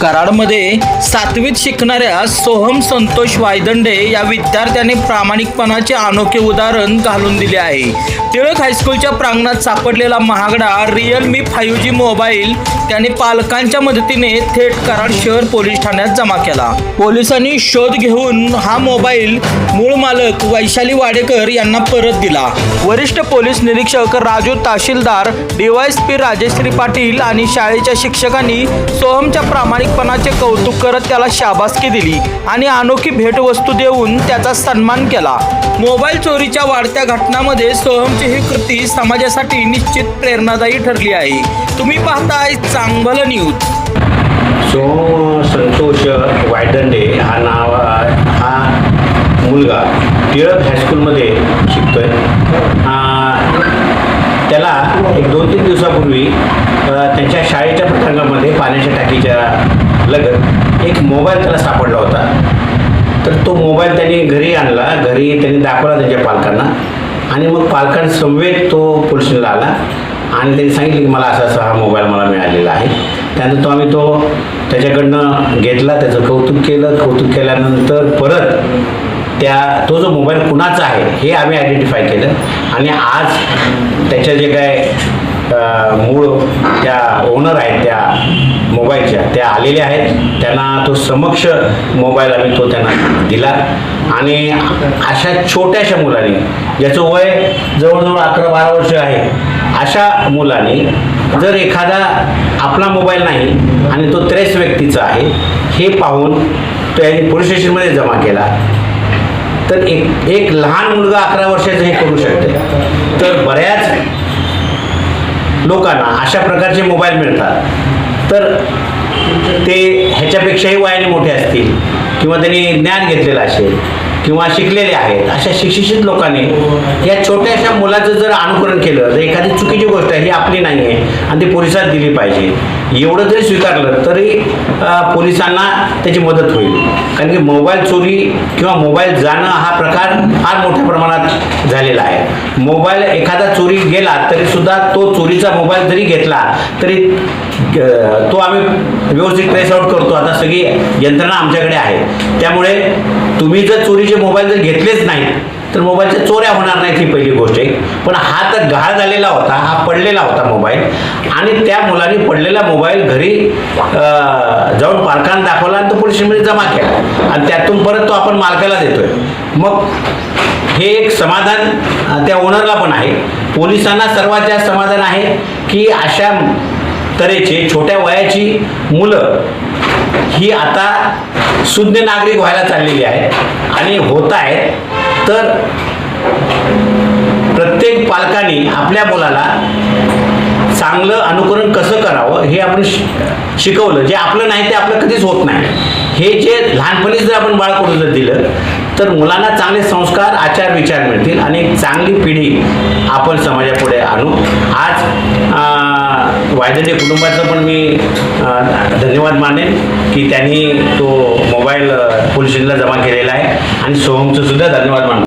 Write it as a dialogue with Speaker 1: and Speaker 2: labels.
Speaker 1: कराडमध्ये सातवीत शिकणाऱ्या सोहम संतोष वायदंडे या विद्यार्थ्याने प्रामाणिकपणाचे अनोखे उदाहरण घालून दिले आहे. टिळक हायस्कूलच्या प्रांगणात सापडलेला महागडा रिअलमी फाईव्ह जी मोबाईल त्याने पालकांच्या मदतीने थेट कराड शहर पोलीस ठाण्यात जमा केला. पोलिसांनी शोध घेऊन हा मोबाईल मूळ मालक वैशाली वाडेकर यांना परत दिला. वरिष्ठ पोलीस निरीक्षक राजू तहसीलदार डीवायएसपी राजेश्री पाटील आणि शाळेच्या शिक्षकांनी सोहमच्या प्रामाणिक प्रामाणिकपणाचे कौतुक करत त्याला शाबासकी दिली आणि अनोखी भेटवस्तू देऊन त्याचा सन्मान केला. मोबाईल चोरीच्या वाढत्या घटनामध्ये सोहमची ही कृती समाजासाठी निश्चित प्रेरणादायी ठरली आहे. तुम्ही पाहताय चांगलं न्यूज.
Speaker 2: सोहम संतोष वायदंडे हा नाव हा मुलगा टिळक हायस्कूलमध्ये शिकतोय. त्याला एक दोन तीन दिवसापूर्वी त्यांच्या शाळेच्या प्रसंगामध्ये पाण्याच्या टाकीच्या लगत एक मोबाईल त्याला सापडला होता. तर तो मोबाईल त्यांनी घरी आणला घरी त्यांनी दाखवला त्यांच्या पालकांना. आणि मग पालकांसमवेत तो पोलिसला आला. आणि त्यांनी सांगितलं की मला असा असा हा मोबाईल मला मिळालेला आहे. त्यानंतर तो आम्ही तो त्याच्याकडनं घेतला त्याचं कौतुक केलं. कौतुक केल्यानंतर परत त्या तो जो मोबाईल कुणाचा आहे हे आम्ही आयडेंटिफाय केलं. आणि आज त्याच्या जे काय मूळ त्या ओनर आहेत त्या मोबाईलच्या त्या आलेल्या आहेत. त्यांना तो समक्ष मोबाईल आम्ही तो त्यांना दिला. आणि अशा छोट्याशा मुलाने ज्याचं वय जवळजवळ अकरा बारा वर्ष आहे. अशा मुलाने जर एखादा आपला मोबाईल नाही आणि तो त्रेस व्यक्तीचा आहे हे पाहून त्यांनी पोलीस स्टेशनमध्ये जमा केला तर एक एक लहान मुलगा अकरा वर्षाचं हे करू शकते तर बऱ्याच लोकांना अशा प्रकारचे मोबाईल मिळतात. तर ते ह्याच्यापेक्षाही वयाने मोठे असतील किंवा त्यांनी ज्ञान घेतलेलं असेल किंवा शिकलेले आहेत अशा शिक्षित लोकांनी या छोट्याशा मुलाचं जर अनुकरण केलं तर एखादी चुकीची गोष्ट आहे ही आपली नाही आहे आणि ती पोलिसात दिली पाहिजे. एवढं जरी स्वीकारलं तरी पोलिसांना त्याची मदत होईल. कारण की मोबाईल चोरी किंवा मोबाईल जाणं हा प्रकार फार मोठ्या प्रमाणात झालेला आहे. मोबाईल एखादा चोरी गेला तरी सुद्धा तो चोरीचा मोबाईल जरी घेतला तरी तो आम्ही व्यवस्थित ट्रेस आउट करतो. आता सगळी यंत्रणा आमच्याकडे आहे. त्यामुळे तुम्ही जर चोरी जे मोबाईल जर घेतलेच नाही तर मोबाईलच्या चोऱ्या होणार नाहीत ही पहिली गोष्ट आहे. पण हा तर गहाळ झालेला होता हा पडलेला होता मोबाईल. आणि त्या मुलाने पडलेला मोबाईल घरी जाऊन पालकांना दाखवला आणि तो पोलिसमध्ये जमा केला. आणि त्यातून परत तो आपण मालकाला देतोय. मग हे एक समाधान त्या ओनरला पण आहे. पोलिसांना सर्वात जास्त समाधान आहे की अशा तऱ्हेचे छोट्या वयाची मुलं ही आता शून्य नागरिक व्हायला चाललेली आहे आणि होत आहे. तर प्रत्येक पालकांनी आपल्या मुलाला चांगलं अनुकरण कसं करावं हे आपण शि- शिकवलं. जे आपलं नाही ते आपलं कधीच होत नाही. हे जे लहानपणीच जर आपण बाळकडून जर दिलं तर मुलांना चांगले संस्कार आचार विचार मिळतील आणि एक चांगली पिढी आपण समाजापुढे आणू. आज अं, कुटुंबाचं पण मी धन्यवाद मानेन की त्यांनी तो मोबाईल पोलीस स्टेशनला जमा केलेला आहे. आणि सोहमचं सुद्धा धन्यवाद मानतो.